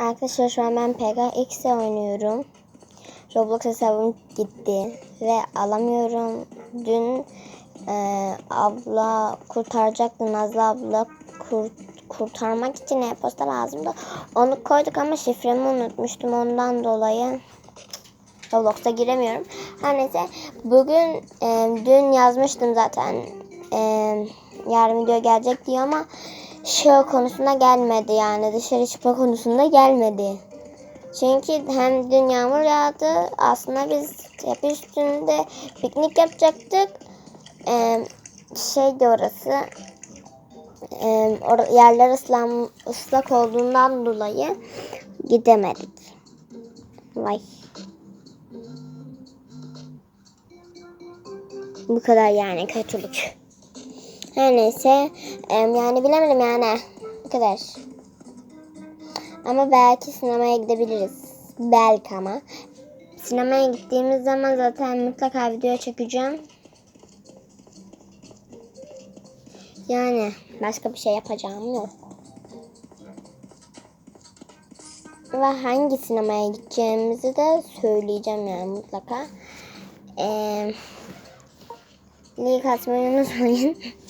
Arkadaşlar şu an ben PKX'e oynuyorum. Roblox hesabım gitti ve alamıyorum. Dün e, abla kurtaracaktı. Nazlı abla kur- kurtarmak için e-posta lazımdı. Onu koyduk ama şifremi unutmuştum ondan dolayı. Roblox'a giremiyorum. Her neyse bugün e, dün yazmıştım zaten e, yarın video gelecek diye ama şey konusunda gelmedi yani dışarı çıkma konusunda gelmedi. Çünkü hem dün yağmur yağdı aslında biz hep üstünde piknik yapacaktık. E, şeydi orası e, or- yerler ıslan, ıslak olduğundan dolayı gidemedik. Vay. Bu kadar yani kötülük. Her neyse yani bilemedim yani. Bu kadar. Ama belki sinemaya gidebiliriz. Belki ama. Sinemaya gittiğimiz zaman zaten mutlaka video çekeceğim. Yani başka bir şey yapacağım yok. Ve hangi sinemaya gideceğimizi de söyleyeceğim yani mutlaka. Eee like atmayı unutmayın.